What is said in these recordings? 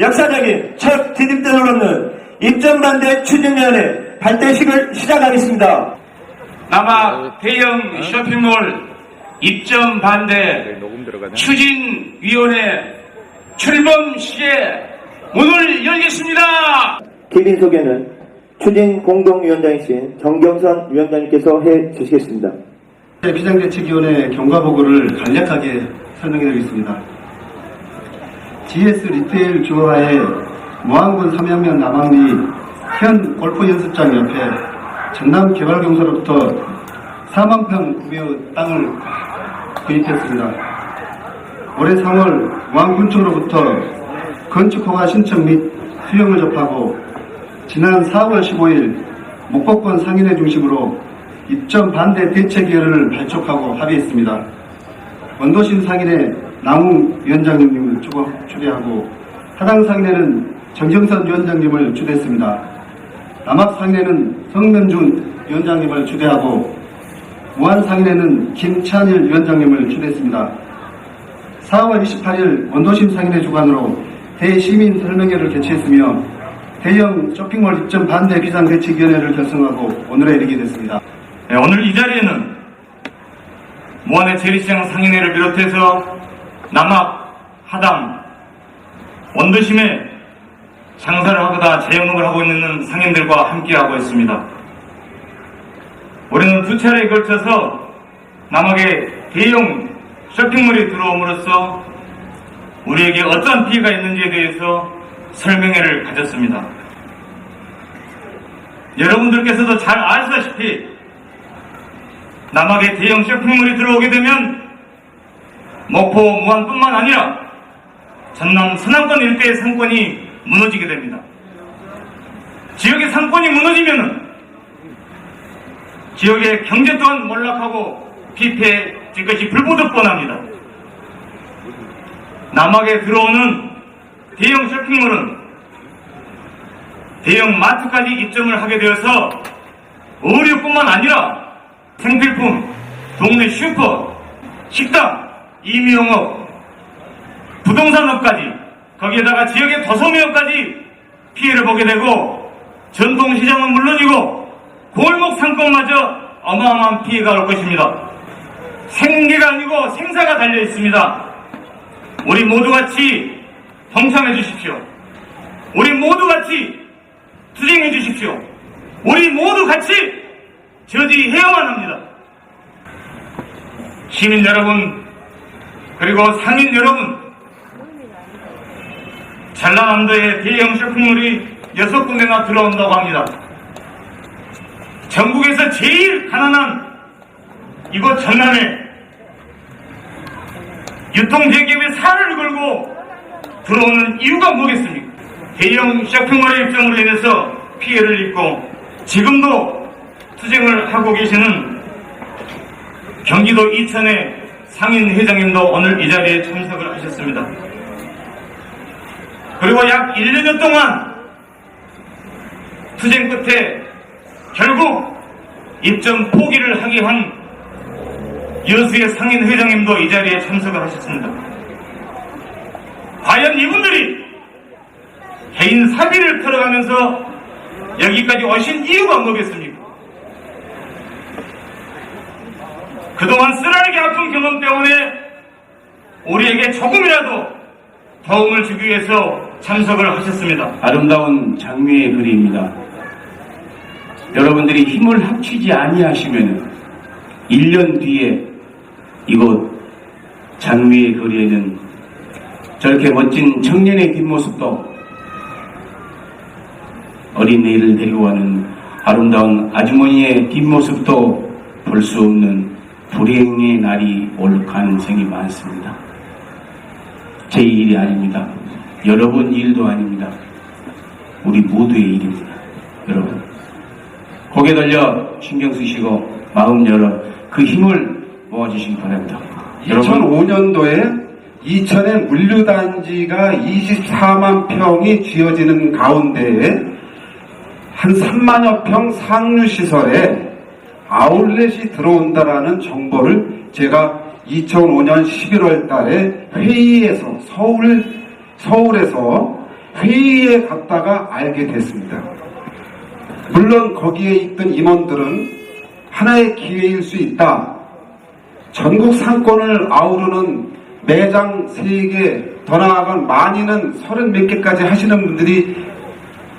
역사적인 첫 디딤돌을 놓는 입점반대 추진위원회 발대식을 시작하겠습니다. 남아 대형 쇼핑몰 입점 반대 추진위원회 출범 시에 문을 열겠습니다. 기린 소개는 추진 공동위원장이신 정경선 위원장님께서 해 주시겠습니다. 비상대책위원회 경과보고를 간략하게 설명해드리겠습니다. GS 리테일 규화의 무안군 삼양면 남항리 현 골프 연습장 옆에 전남 개발공사로부터 4만 평 구매의 땅을 구입했습니다. 올해 3월 무안군청으로부터 건축허가 신청 및 수령을 접하고 지난 4월 15일 목포권 상인회 중심으로 입점 반대 대책위원회를 발족하고 합의했습니다. 원도심 상인회 남웅 위원장님을 초대하고 하당 상인회는 정경선 위원장님을 초대했습니다. 남학 상인회는 성면준 위원장님을 초대하고 무안 상인회는 김찬일 위원장님을 초대했습니다. 4월 28일 원도심 상인회 주관으로 대시민 설명회를 개최했으며 대형 쇼핑몰 입점 반대 비상대책위원회를 결성하고 오늘에 이르게 됐습니다. 네, 오늘 이 자리에는 무안의 재래시장 상인회를 비롯해서 남학, 하당, 원도심에 장사를 하고다 재영업을 하고 있는 상인들과 함께하고 있습니다. 올해는 두 차례에 걸쳐서 남학에 대형 쇼핑몰이 들어옴으로써 우리에게 어떤 피해가 있는지에 대해서 설명회를 가졌습니다. 여러분들께서도 잘 아시다시피 남학에 대형 쇼핑몰이 들어오게 되면 목포, 무안뿐만 아니라 전남 서남권 일대의 상권이 무너지게 됩니다. 지역의 상권이 무너지면은 지역의 경제 또한 몰락하고 피폐해질 것이 불보듯 뻔합니다. 남학에 들어오는 대형 쇼핑몰은 대형 마트까지 입점을 하게 되어서 의류뿐만 아니라 생필품, 동네 슈퍼, 식당, 임의용업, 부동산업까지 거기에다가 지역의 도소매업까지 피해를 보게 되고 전통시장은 물론이고 골목 상권마저 어마어마한 피해가 올 것입니다. 생계가 아니고 생사가 달려 있습니다. 우리 모두 같이 동참해 주십시오. 우리 모두 같이 투쟁해 주십시오. 우리 모두 같이 저지해야만 합니다. 시민 여러분, 그리고 상인 여러분, 전라남도에 대형 쇼핑몰이 여섯 군데나 들어온다고 합니다. 전국에서 제일 가난한 이곳 전남에 유통대기업의 살을 걸고 들어오는 이유가 뭐겠습니까? 대형 쇼핑몰의 입장으로 인해서 피해를 입고 지금도 투쟁을 하고 계시는 경기도 이천의 상인 회장님도 오늘 이 자리에 참석을 하셨습니다. 그리고 약 1년여 동안 투쟁 끝에 결국 입점 포기를 하게 한 여수의 상인 회장님도 이 자리에 참석을 하셨습니다. 과연 이분들이 개인 사비를 털어가면서 여기까지 오신 이유가 뭐겠습니까? 그동안 쓰라리게 아픈 경험 때문에 우리에게 조금이라도 도움을 주기 위해서 참석을 하셨습니다. 아름다운 장미의 거리입니다. 여러분들이 힘을 합치지 아니하시면 1년 뒤에 이곳 장미의 거리에는 저렇게 멋진 청년의 뒷모습도 어린애를 데리고 가는 아름다운 아주머니의 뒷모습도 볼 수 없는 불행의 날이 올 가능성이 많습니다. 제 일이 아닙니다. 여러분 일도 아닙니다. 우리 모두의 일입니다. 여러분. 고개 돌려 신경 쓰시고 마음 열어 그 힘을 모아주시기 바랍니다. 여러분 2005년도에 이천의 물류단지가 24만 평이 지어지는 가운데에 한 3만여 평 상류시설에 아울렛이 들어온다라는 정보를 제가 2005년 11월 달에 회의에서 서울, 서울에서 회의에 갔다가 알게 됐습니다. 물론 거기에 있던 임원들은 하나의 기회일 수 있다. 전국 상권을 아우르는 매장 3개, 더 나아간 많이는 30몇 개까지 하시는 분들이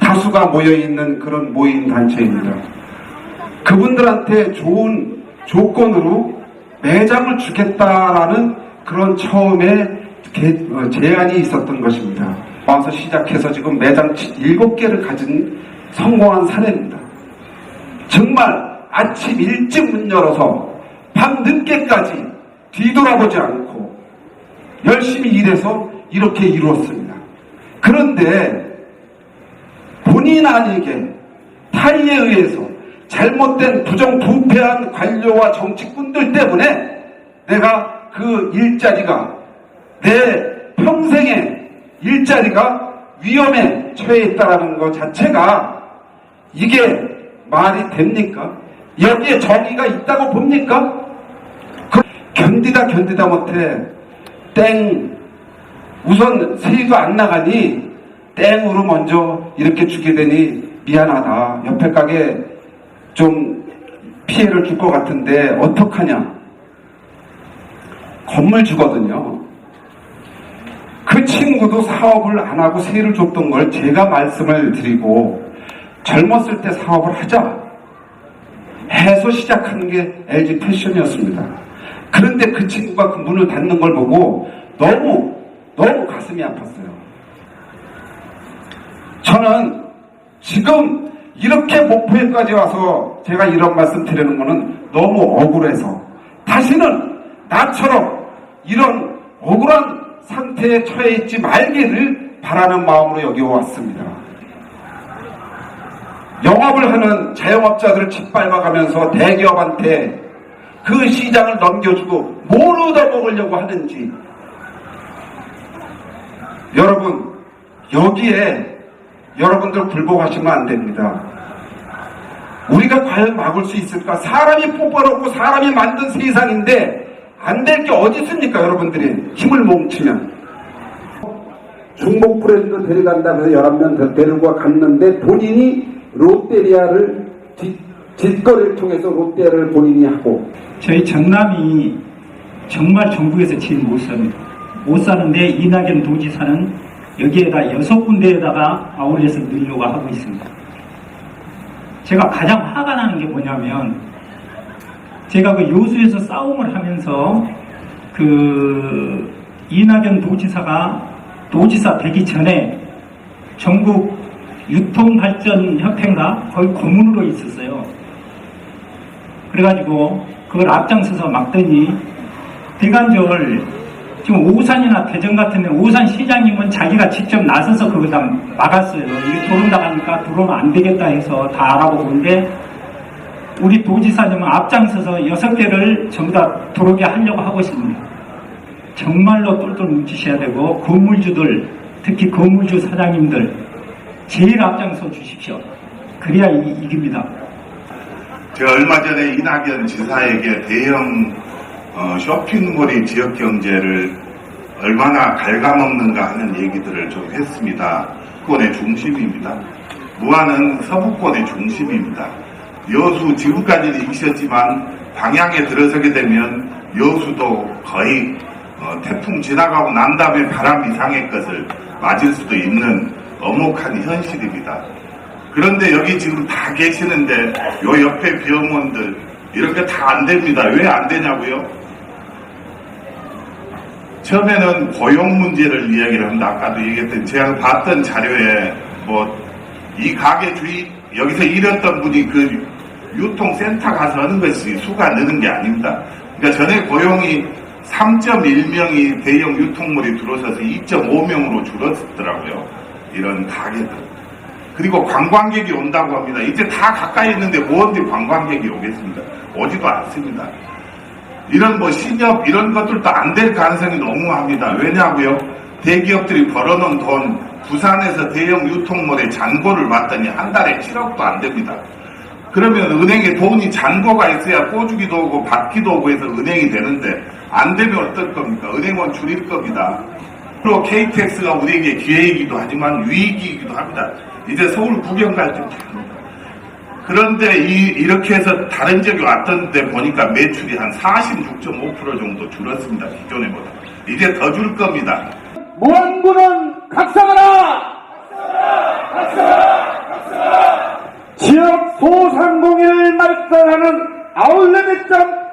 다수가 모여있는 그런 모임 단체입니다. 그분들한테 좋은 조건으로 매장을 주겠다라는 그런 처음에 개- 어, 제안이 있었던 것입니다. 와서 시작해서 지금 매장 7개를 가진 성공한 사례입니다. 정말 아침 일찍 문 열어서 밤 늦게까지 뒤돌아보지 않고 열심히 일해서 이렇게 이루었습니다. 그런데 본인 아니게 타의에 의해서 잘못된 부정부패한 관료와 정치꾼들 때문에 내가 그 일자리가 내 평생의 일자리가 위험에 처해 있다는 것 자체가 이게 말이 됩니까? 여기에 정의가 있다고 봅니까? 그 견디다 견디다 못해 땡 우선 세이도 안 나가니 땡으로 먼저 이렇게 주게 되니 미안하다. 옆에 가게 좀 피해를 줄 것 같은데 어떡하냐. 건물 주거든요. 그 친구도 사업을 안 하고 세를 줬던 걸 제가 말씀을 드리고 젊었을 때 사업을 하자 해서 시작하는 게 LG 패션이었습니다. 그런데 그 친구가 그 문을 닫는 걸 보고 너무 너무 가슴이 아팠어요. 저는 지금 이렇게 목포에까지 와서 제가 이런 말씀 드리는 거는 너무 억울해서 다시는 나처럼 이런 억울한 상태에 처해 있지 말기를 바라는 마음으로 여기 왔습니다. 영업을 하는 자영업자들을 짓밟아가면서 대기업한테 그 시장을 넘겨주고 뭘 얻어먹으려고 하는지 여러분 여기에 여러분들 굴복하시면 안 됩니다. 우리가 과연 막을 수 있을까? 사람이 뽑아놓고 사람이 만든 세상인데 안 될 게 어디 있습니까, 여러분들이 힘을 뭉치면. 중복 브랜드 데려간다면서 11명 더 데리고 갔는데 본인이 롯데리아를 뒷, 뒷거리를 통해서 롯데리아를 본인이 하고 저희 정남이 정말 전국에서 제일 못 삽니다. 못 사는데 이낙연 도지사는 여기에다 여섯 군데에다가 아울렛을 넣으려고 하고 있습니다. 제가 가장 화가 나는 게 뭐냐면 제가 그 요수에서 싸움을 하면서 그 이낙연 도지사가 도지사 되기 전에 전국 유통발전협회인가 거기 고문으로 있었어요. 그래가지고 그걸 앞장서서 막더니 대관절 지금 오산이나 대전 같은 데 오산 시장님은 자기가 직접 나서서 그걸 다 막았어요. 이게 도로 나가니까 들어오면 안 되겠다 해서 다 알아보는데 우리 도지사님은 앞장서서 여섯 개를 전부 다 들어오게 하려고 하고 있습니다. 정말로 똘똘 뭉치셔야 되고 건물주들 특히 건물주 사장님들 제일 앞장서 주십시오. 그래야 이, 이깁니다. 제가 얼마 전에 이낙연 지사에게 대형 어, 쇼핑몰이 지역 경제를 얼마나 갉아먹는가 하는 얘기들을 좀 했습니다. 서부권의 중심입니다. 무안은 서부권의 중심입니다. 여수 지금까지는 이기셨지만 방향에 들어서게 되면 여수도 거의 어, 태풍 지나가고 난 다음에 바람 이상의 것을 맞을 수도 있는 엄혹한 현실입니다. 그런데 여기 지금 다 계시는데 요 옆에 비어몬들 이렇게 다 안 됩니다. 왜 안 되냐고요? 처음에는 고용 문제를 이야기를 합니다. 아까도 얘기했던 제가 봤던 자료에 뭐 이 가게 주인 여기서 일했던 분이 그 유통센터 가서 하는 것이 수가 느는 게 아닙니다. 그러니까 전에 고용이 3.1명이 대형 유통물이 들어서서 2.5명으로 줄었더라고요. 이런 가게들. 그리고 관광객이 온다고 합니다. 이제 다 가까이 있는데 뭔데 관광객이 오겠습니까? 오지도 않습니다. 이런 뭐 신협 이런 것들도 안 될 가능성이 너무 합니다. 왜냐고요? 대기업들이 벌어놓은 돈 부산에서 대형 유통몰에 잔고를 받더니 한 달에 7억도 안 됩니다. 그러면 은행에 돈이 잔고가 있어야 꼬주기도 오고 받기도 오고 해서 은행이 되는데 안 되면 어떨 겁니까? 은행은 줄일 겁니다. 또 KTX가 우리에게 기회이기도 하지만 위기이기도 합니다. 이제 서울 구경 갈 때입니다. 그런데 이, 렇게 해서 다른 지역에 왔던데 보니까 매출이 한 46.5% 정도 줄었습니다. 기존에보다. 이제 더 줄 겁니다. 무한군은 각성하라! 지역 소상공인을 말살하는 아울렛 입장